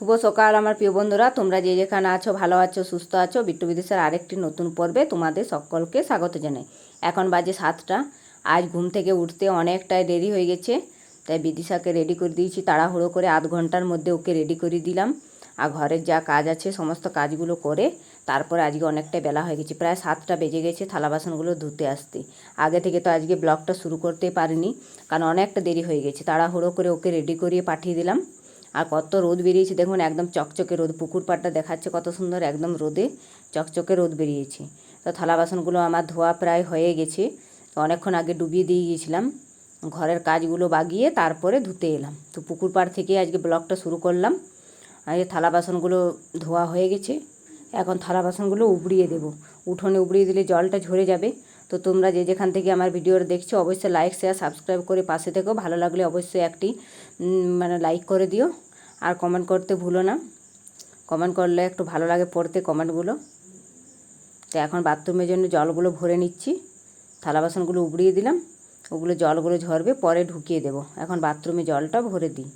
শুভ সকাল আমার প্রিয় বন্ধুরা। তোমরা যে যেখানে আছো, ভালো আছো, সুস্থ আছো, বিট্টু বিদেশের আরেকটি নতুন পর্বে তোমাদের সকলকে স্বাগত জানাই। এখন বাজে সাতটা। আজ ঘুম থেকে উঠতে অনেকটাই দেরি হয়ে গেছে, তাই বিদিশাকে রেডি করে দিয়েছি, তাড়াহুড়ো করে আধ ঘণ্টার মধ্যে ওকে রেডি করে দিলাম। আর ঘরের যা কাজ আছে, সমস্ত কাজগুলো করে তারপরে আজকে অনেকটা বেলা হয়ে গেছে, প্রায় সাতটা বেজে গেছে থালা বাসনগুলো ধুতে আসতে। আগে থেকে তো আজকে ব্লগটা শুরু করতে পারিনি, কারণ অনেকটা দেরি হয়ে গেছে, তাড়াহুড়ো করে ওকে রেডি করিয়ে পাঠিয়ে দিলাম। আর কত রোদ বেরিয়েছে, দেখুন একদম চকচকে রোদ পুকুর পাড়টা দেখাচ্ছে কত সুন্দর একদম রোদে চকচকে রোদ বেরিয়েছে। তো থালা বাসনগুলো আমার ধোয়া প্রায় হয়ে গেছে অনেকক্ষণ আগে ডুবিয়ে দিয়ে গিয়েছিলাম, ঘরের কাজগুলো বাগিয়ে তারপরে ধুতে এলাম। তো পুকুর পাড় থেকে আজকে ব্লগটা শুরু করলাম, আর থালা বাসনগুলো ধোয়া হয়ে গেছে, এখন থালা বাসনগুলো উবড়িয়ে দেবো। উঠোনে উবড়িয়ে দিলে জলটা ঝরে যাবে, তো তোমরা যে যেখান থেকে আমার ভিডিওটা দেখছ অবশ্যই লাইক শেয়ার সাবস্ক্রাইব করে পাশে থেকো, ভালো লাগলে অবশ্যই একটি মানে লাইক করে দিও। আর কমেন্ট করতে ভুলো না। কমেন্ট করলে একটু ভালো লাগে পড়তে কমেন্টগুলো তো এখন বাথরুমের জন্য জলগুলো ভরে নিচ্ছি। থালা বাসনগুলো উবড়িয়ে দিলাম। ওগুলো জলগুলো ঝরবে, পরে ঢুকিয়ে দেবো। এখন বাথরুমে জলটা ভরে দিই।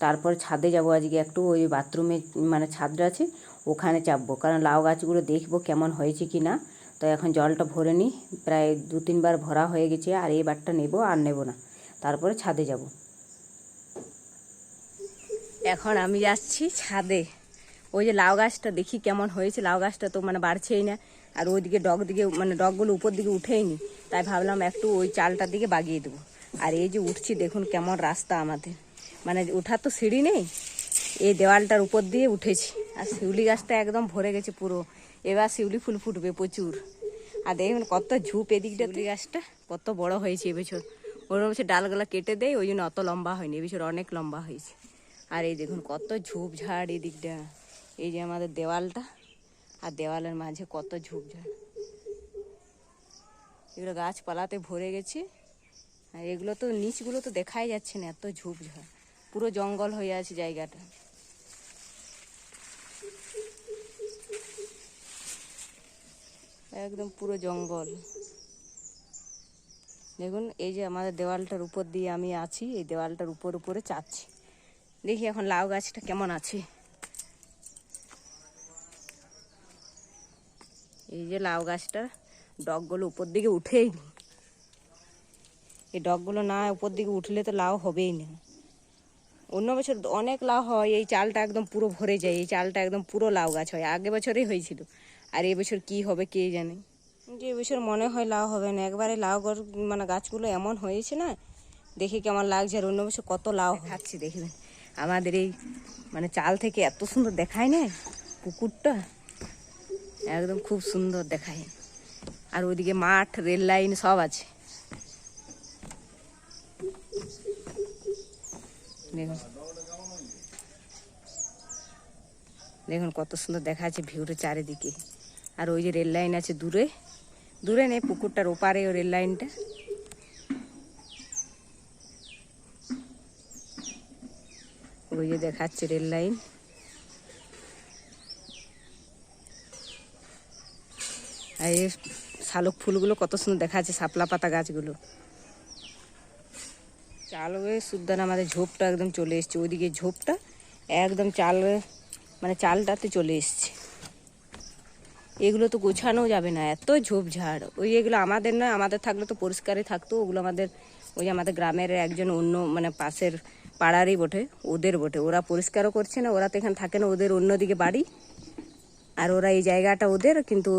তারপর ছাদে যাব আজকে একটু, ওই বাথরুমে মানে ছাদটা আছে, ওখানে চাপবো। কারণ লাউ গাছগুলো দেখব কেমন হয়েছে কি না তো এখন জলটা ভরে নিই। প্রায় দু তিনবার ভরা হয়ে গেছে, আর এই বারটা নেব আর নেব না। তারপরে ছাদে যাব। এখন আমি যাচ্ছি ছাদে। ওই যে লাউ গাছটা দেখি কেমন হয়েছে, লাউ গাছটা তো মানে বাড়ছেই না। আর ওইদিকে ডগ দিকে মানে ডগগুলো উপর দিকে উঠেইনি। তাই ভাবলাম একটু ওই চালটার দিকে বাগিয়ে দেবো। আর এই যে উঠছি, দেখুন কেমন রাস্তা আমাদের। মানে ওঠার তো সিঁড়ি নেই, এই দেওয়ালটার উপর দিয়ে উঠেছি। আর শিউলি গাছটা একদম ভরে গেছে পুরো। এবার শিউলি ফুল ফুটবে প্রচুর। আর দেখুন কত ঝুপ এদিকটা শিউলি গাছটা কত বড় হয়েছে এবছর ওর বছর ডালগুলো কেটে দেয় ওই জন্য অত লম্বা হয়নি এবছর অনেক লম্বা হয়েছে। আর এই দেখুন কত ঝুপ ঝাড় এদিকটা। এই যে আমাদের দেওয়ালটা, আর দেওয়ালের মাঝে কত ঝুপ ঝাড় এগুলো গাছপালাতে ভরে গেছে। আর এগুলো তো নিচগুলো তো দেখাই যাচ্ছে না, এত ঝুপ ঝাড় পুরো জঙ্গল হয়ে আছে জায়গাটা। একদম পুরো জঙ্গল। দেখুন, এই যে আমাদের দেওয়ালটার উপর দিয়ে আমি আছি, এই দেওয়ালটার উপর উপরে চাচ্ছি। দেখি এখন লাউ গাছটা কেমন আছে। এই যে লাউ গাছটা ডগগুলো উপর দিকে উঠেই নি। এই ডগগুলো না উপর দিকে উঠলে তো লাউ হবেই না। অন্য বছর অনেক লাউ হয়, এই চালটা একদম পুরো ভরে যায়, এই চালটা একদম পুরো লাউ গাছ হয়। আগে বছরেই হয়েছিল, আর এবছর কি হবে কে জানে। যে এবছর মনে হয় লাউ হবে না, একবারে লাউ মানে গাছগুলো এমন হয়েছে না, দেখে কেমন লাগছে, আর অন্য বছর কত লাউ খাচ্ছি দেখবেন আমাদের এই মানে চাল থেকে এত সুন্দর দেখায় না পুকুরটা? একদম খুব সুন্দর দেখায়। আর ওইদিকে মাঠ, রেল লাইন সব আছে। দেখুন। দেখুন কত সুন্দর দেখা যাচ্ছে ভিউটা চারিদিকে। আর ওই যে রেল লাইন আছে দূরে দূরে নেই পুকুরটার ওপারে ওই রেল লাইনটা। ওই দেখাচ্ছে রেল লাইন। আর এই শালুক ফুলগুলো কত সুন্দর দেখা যাচ্ছে শাপলা পাতা গাছগুলো। চাল হয়ে সুদ্দান, আমাদের ঝোপটা একদম চলে এসছে। ওইদিকে ঝোপটা একদম চাল মানে চালটাতে চলে এসছে। এগুলো তো গোছানো যাবে না, এত ঝোপঝাড়। ওই এগুলো আমাদের না আমাদের থাকলে তো পরিষ্কারই থাকতো, ওগুলো আমাদের ওই আমাদের গ্রামের একজন অন্য মানে পাশের পাড়ারই বটে, ওদের বটে। ওরা পরিষ্কারও করছে না, ওরা তো এখানে থাকে না, ওদের অন্যদিকে বাড়ি। আর ওরা এই জায়গাটা ওদের, কিন্তু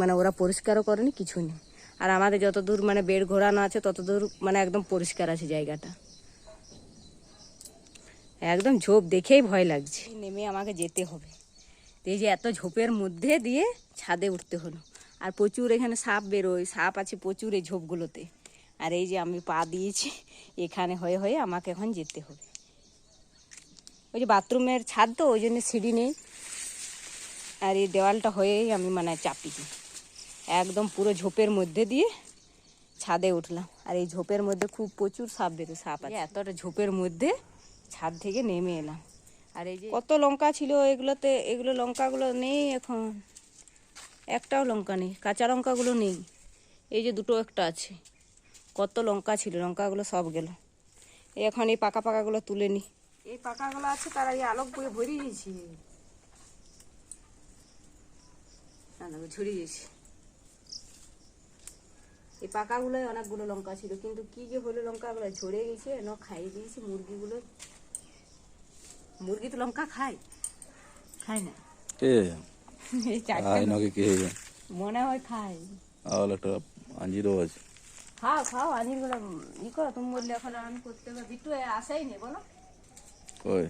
মানে ওরা পরিষ্কারও করেনি কিছু নেই। আর আমাদের যত দূর মানে বেড ঘোরানো আছে তত দূর মানে একদম পরিষ্কার আছে জায়গাটা। একদম ঝোপ দেখেই ভয় লাগছে। নেমে আমাকে যেতে হবে। এই যে এত ঝোপের মধ্যে দিয়ে ছাদে উঠতে হলো। আর প্রচুর এখানে সাপ বেরোয়, সাপ আছে প্রচুর এই ঝোপগুলোতে। আর এই যে আমি পা দিয়েছি এখানে হয়ে হয়ে আমাকে এখন যেতে হবে। ওই যে বাথরুমের ছাদ তো ওই জন্য সিঁড়ি নেই। আর এই দেওয়ালটা হয়েই আমি মানে চাপি একদম পুরো ঝোপের মধ্যে দিয়ে ছাদে উঠলাম। আর এই ঝোপের মধ্যে খুব প্রচুর সাপ বেরো সাপ আছে। এতটা ঝোপের মধ্যে ছাদ থেকে নেমে এলাম। আর এই যে কত লঙ্কা ছিল এগুলোতে? এগুলো লঙ্কাগুলো নেই এখন। একটাও লঙ্কা নেই কাঁচা লঙ্কাগুলো নেই। এই যে দুটো একটা আছে। কত লঙ্কা ছিল লঙ্কাগুলো সব গেল। এখন এই পাকা পাকাগুলো তুলে নি। এই পাকাগুলো আছে তারা এই আলোক করে ভরে গেছি না দেখো ঝরে এই পাকাগুলোয় অনেকগুলো লঙ্কা ছিল কিন্তু কি যে হলো লঙ্কা বলে ঝরে গেছে ন খাইয়ে দিয়েছি মুরগিগুলো। মুরগি তো লঙ্কা খায় খায় না। কে? এই চারটে আয় নাকি কে? মনে হয় খায়। আর একটা আঞ্জিরও আছে। খাও খাও আনিরগুলো ই করো, তুমি বললে এখন আমি করতে হবে বিট্টু, এ আসাই নে, বলো। কই?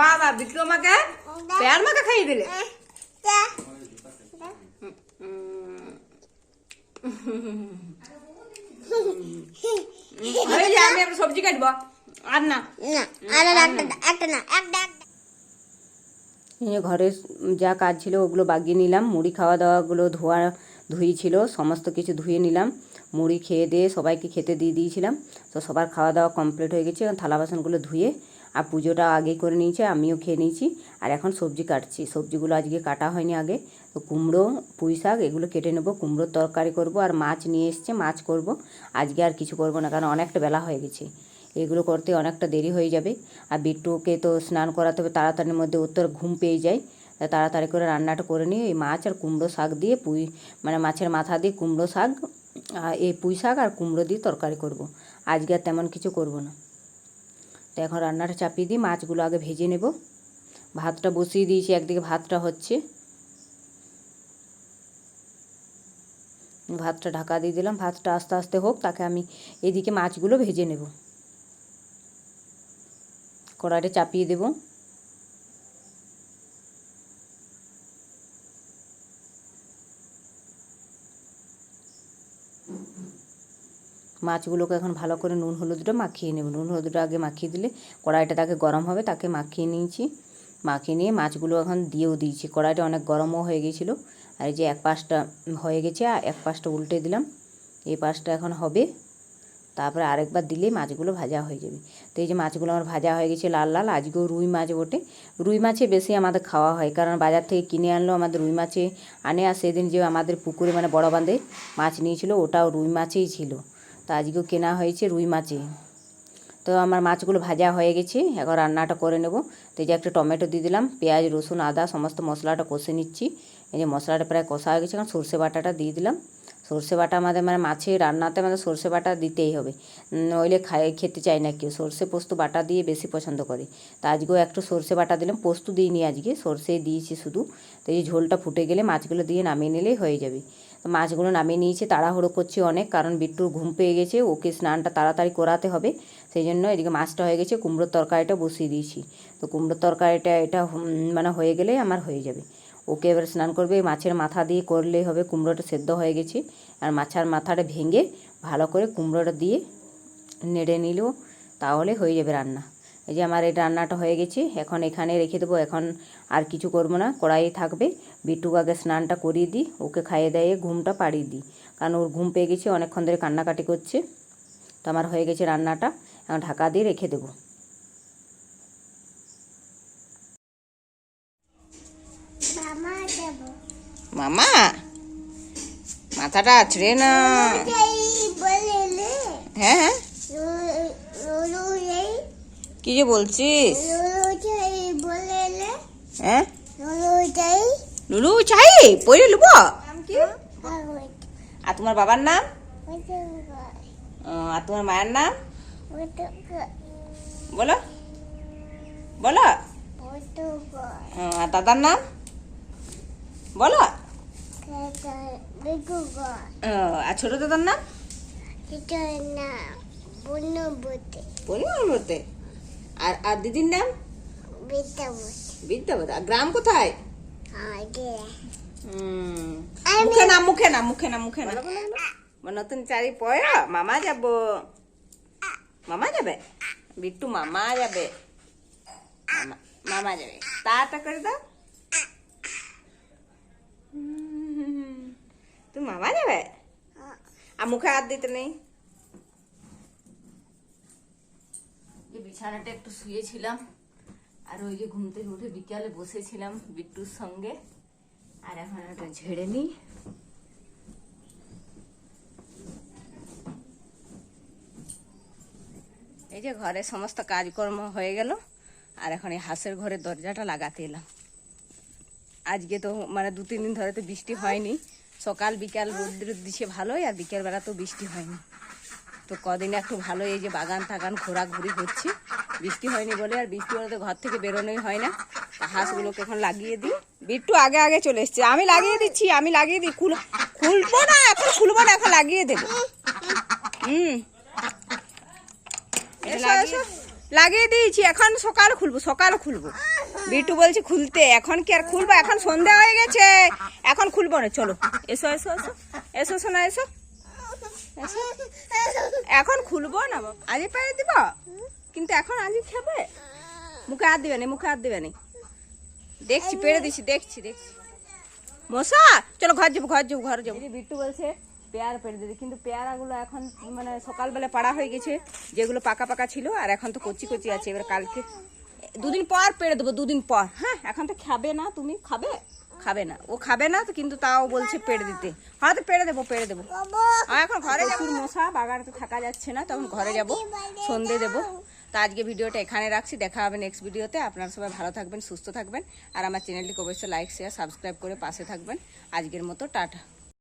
বাবা মাকে খাইয়ে দিলে। সবজি কাটবো। আর না। এই যে কাজ ছিল, ওগুলো বাগিয়ে নিলাম। মুড়ি খাওয়া দাওয়াগুলো ধোয়া ধুই ছিল সমস্ত কিছু ধুয়ে নিলাম। মুড়ি খেয়ে দিয়ে সবাইকে খেতে দিয়ে দিয়েছিলাম। তো সবার খাওয়া দাওয়া কমপ্লিট হয়ে গেছে থালা বাসনগুলো ধুয়ে আর পুজোটা আগে করে নিয়েছে, আমিও খেয়ে নিয়েছি। আর এখন সবজি কাটছি। সবজিগুলো আজকে কাটা হয়নি আগে। তো কুমড়ো, পুঁই শাক, এগুলো কেটে নেব। কুমড়োর তরকারি করব আর মাছ নিয়ে এসছে, মাছ করব। আজকে আর কিছু করব না, কারণ অনেকটা বেলা হয়ে গেছে। এগুলো করতে অনেকটা দেরি হয়ে যাবে। আর বিট্টুকে তো স্নান করাতে হবে, তাড়াতাড়ির মধ্যে তো ঘুম পেয়ে যায়। তাড়াতাড়ি করে রান্নাটা করে নিয়ে এই মাছ আর কুমড়ো শাক দিয়ে, পুঁই মানে মাছের মাথা দিয়ে কুমড়ো শাক আর এই পুঁই শাক আর কুমড়ো দিয়ে তরকারি করব। আজকে আর তেমন কিছু করব না। তো এখন রান্নাটা চাপিয়ে দিই, মাছগুলো আগে ভেজে নেব। ভাতটা বসিয়ে দিয়েছি, একদিকে ভাতটা হচ্ছে। ভাতটা ঢাকা দিয়ে দিলাম, ভাতটা আস্তে আস্তে হোক, তাকে আমি এদিকে মাছগুলো ভেজে নেব। কড়াইটা চাপিয়ে দেব। মাছগুলোকে এখন ভালো করে নুন হলুদটা মাখিয়ে নেব। নুন হলুদটা আগে মাখিয়ে দিলে কড়াইটা তাকে গরম হবে, তাকে মাখিয়ে নিয়েছি। মাখিয়ে নিয়ে মাছগুলো এখন দিয়েও দিয়েছি। কড়াইটা অনেক গরমও হয়ে গেছিল। আর এই যে এক পাশটা হয়ে গেছে, আর এক পাশটা উল্টে দিলাম। এই পাশটা এখন হবে। তারপরে আরেকবার দিলে মাছগুলো ভাজা হয়ে যাবে। তো এই যে মাছগুলো আমার ভাজা হয়ে গেছে লাল লাল, আজকেও রুই মাছ বটে। রুই মাছে বেশি আমাদের খাওয়া হয়, কারণ বাজার থেকে কিনে আনলো আমাদের রুই মাছে আনে। আর সেদিন যে আমাদের পুকুরে মানে বড় বাঁধে মাছ নিয়েছিল, ওটাও রুই মাছেই ছিল। তো আজকেও কেনা হয়েছে রুই মাছে তো আমার মাছগুলো ভাজা হয়ে গেছে, এখন রান্নাটা করে নেব। তো এই যে একটা টমেটো দিয়ে দিলাম, পেঁয়াজ, রসুন, আদা, সমস্ত মশলাটা কষে নিচ্ছি। এই যে মশলাটা প্রায় কষা হয়ে গেছে, এখন সর্ষে বাটাটা দিয়ে দিলাম। সর্ষে বাটা আমাদের মানে মাছের রান্নাতে আমাদের সর্ষে বাটা দিতেই হবে। নইলে খাই খেতে চায় না কেউ। সর্ষে পোস্ত বাটা দিয়ে বেশি পছন্দ করে। তা আজকেও একটু সর্ষে বাটা দিলাম, পোস্ত দিইনি আজকে সর্ষে দিয়েছি শুধু। তো এই ঝোলটা ফুটে গেলে মাছগুলো দিয়ে নামিয়ে নিলেই হয়ে যাবে। মাছগুলো নামিয়ে নিয়েছি, তাড়াহুড়ো করছি অনেক, কারণ বিট্টুর ঘুম পেয়ে গেছে, ওকে স্নানটা তাড়াতাড়ি করাতে হবে, সেই জন্য এদিকে মাছটা হয়ে গেছে, কুমড়োর তরকারিটা বসিয়ে দিয়েছি। তো কুমড়োর তরকারিটা এটা মানে হয়ে গেলেই আমার হয়ে যাবে। ওকে এবার স্নান করবে, মাছের মাথা দিয়ে করলেই হবে, কুমড়োটা সেদ্ধ হয়ে গেছে, আর মাছের মাথাটা ভেঙে ভালো করে কুমড়োটা দিয়ে নেড়ে নিলেও তাহলে হয়ে যাবে রান্না। এই যে আমার এই রান্নাটা হয়ে গেছে এখন এখানে রেখে দেবো এখন আর কিছু করব না কড়াই থাকবে বিট্টুকে আগে স্নানটা করিয়ে দিই ওকে খাইয়ে দাইয়ে ঘুমটা পাড়িয়ে দিই কারণ ওর ঘুম পেয়ে গেছে অনেকক্ষণ ধরে কান্নাকাটি করছে তো আমার হয়ে গেছে রান্নাটা এখন ঢাকা দিয়ে রেখে দেবো। মামা মাথাটা আছড়ে না। হ্যাঁ হ্যাঁ। কি যে বলছিস? হ্যাঁ? লুলু চাই পড়ে লুব আর তোমার বাবার নাম? আর তোমার মায়ের নাম? বলো। বলো। আর দাদার নাম? বলো। আর ছোট দাদার নাম? বলতে আর আর দিদির নাম? বিদ্যাবতী। আর গ্রাম কোথায়। মুখে না মুখে না মুখে না মুখে না নতুন চারি পয় মামা যাব। মামা যাবে? বিট্টু মামা যাবে। মামা যাবে। তাটা করে দাও। তুমি মামা যাবে? আর মুখে হাত দিতে নেই? বিছানাটা একটু শুয়েছিলাম, আর ওই যে ঘুম থেকে উঠে বিকালে বসেছিলাম বিট্টুর সঙ্গে, আর এখন ওটা ঝেড়ে নিই। এই যে ঘরে সমস্ত কাজকর্ম হয়ে গেল, আর এখন এই হাঁসের ঘরের দরজাটা লাগাতে এলাম। আজকে তো মানে দু তিন দিন ধরে তো বৃষ্টি হয়নি, সকাল বিকাল রোদ্র দিছে ভালোই, আর বিকেল বেলা তো বৃষ্টি হয়নি। তো কদিন একটু ভালো এই যে বাগান টাগান ঘোরাঘুরি হচ্ছে বৃষ্টি হয়নি বলে আর বৃষ্টি হলে তো ঘর থেকে বেরোনোই হয় না। হাঁসগুলোকে এখন লাগিয়ে দিই। বিট্টু আগে আগে চলে এসছে। আমি লাগিয়ে দিচ্ছি আমি লাগিয়ে দিই। খুল খুলবো না এখন খুলবো না এখন লাগিয়ে দেবো। হুম। এসো, এসো। লাগিয়ে দিয়েছি এখন সকাল খুলবো সকাল খুলবো। বিটু বলছে খুলতে এখন কি আর খুলবো? এখন সন্ধ্যা হয়ে গেছে। এখন খুলবো না চলো। এসো এসো এসো। এসো শোনা এসো। এখন খুলবো না বাবা। আজই পেরে দিব? কিন্তু এখন আজই খাবে? মুখে হাত দিবে না, মুখে হাত দিবে না। দেখছি পেড়ে দিচ্ছি দেখছি দেখছি। মশা, চলো ঘর যাব ঘর যাব ঘর যাব। বিট্টু বলছে, পেয়ারা পেরে দিদি। কিন্তু পেয়ারাগুলো এখন মানে সকালবেলা পাড়া হয়ে গেছে, যেগুলো পাকা পাকা ছিল, আর এখন তো কচি কচি আছে, এবার কালকে। দুদিন পর পেরে দেবো, দুদিন পর। হ্যাঁ এখন তো খাবে না, তুমি খাবে? খাবে না। ও খাবে না তো কিন্তু তাও বলছে পেড়ে দিতে। হয়তো তো পেড়ে দেবো পেড়ে দেবো। হ্যাঁ এখন ঘরে যখন মশা, বাগানে থাকা যাচ্ছে না, তখন ঘরে যাব, সন্ধে দেবো। তো আজকে ভিডিওটা এখানে রাখছি, দেখা হবে নেক্সট ভিডিওতে। আপনারা সবাই ভালো থাকবেন, সুস্থ থাকবেন। আর আমার চ্যানেলটিকে অবশ্যই লাইক শেয়ার সাবস্ক্রাইব করে পাশে থাকবেন। আজকের মতো, টাটা।